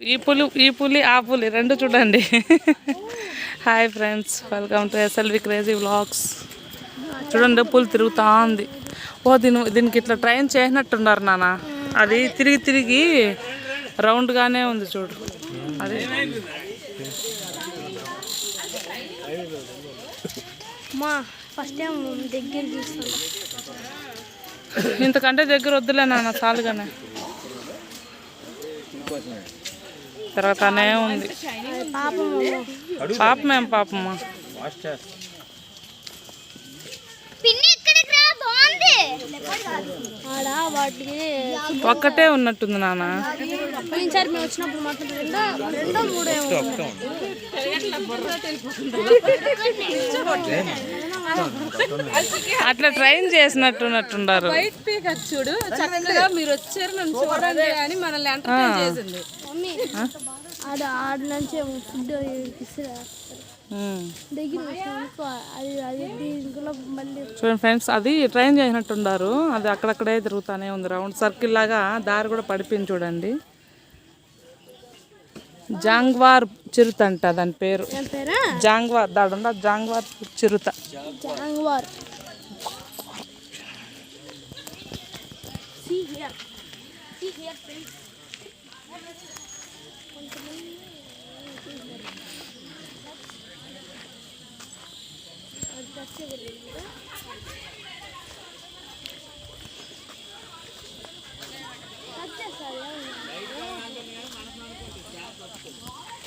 ఈ పులి ఈ పులి ఆ పులి రెండు చూడండి. Hi friends welcome to SLV crazy vlogs చూడండి పులి తిరుగుతా ఉంది ఓ దీని దీనికి ఇట్లా ట్రైన్ చేసినట్టున్నారు నాన్న. అది తిరిగి తిరిగి రౌండ్గానే ఉంది చూడు. అది. మా ఫస్ట్ టైం దగ్గర చూస్తాను ఇంతకంటే దగ్గర వద్దులే నాన్న చాలుగానే. తిరుగుతానే ఉంది. పాపం పాపమేం పాపమ్మా ఒక్కటే ఉన్నట్టుంది నాన్న. మేము వచ్చినప్పుడు మాత్రం రెండో రెండో మూడో ఏమో ఉన్నాయి. అట్లా ట్రైన్ చేసినట్టున్నట్టున్నారు. వైట్ చూడు చక్కగా మీరు వచ్చారు నన్ను చూడండి అని మనల్ని ఎంటర్టైన్ చేసింది. మమ్మీ ఆడ ఆడ నుంచి ఫుడ్ చూడండి ఫ్రెండ్స్ అది ట్రైన్ చేసినట్టున్నారు. అది అక్కడక్కడే తిరుగుతానే ఉంది రౌండ్ సర్కిల్ లాగా దారి కూడా పడిపోయింది చూడండి. జాంగ్వార్ చిరుత అంట దాని పేరు. జాంగ్వార్ దాడుండ జాంగ్వార్ చిరుత. జాంగ్వార్.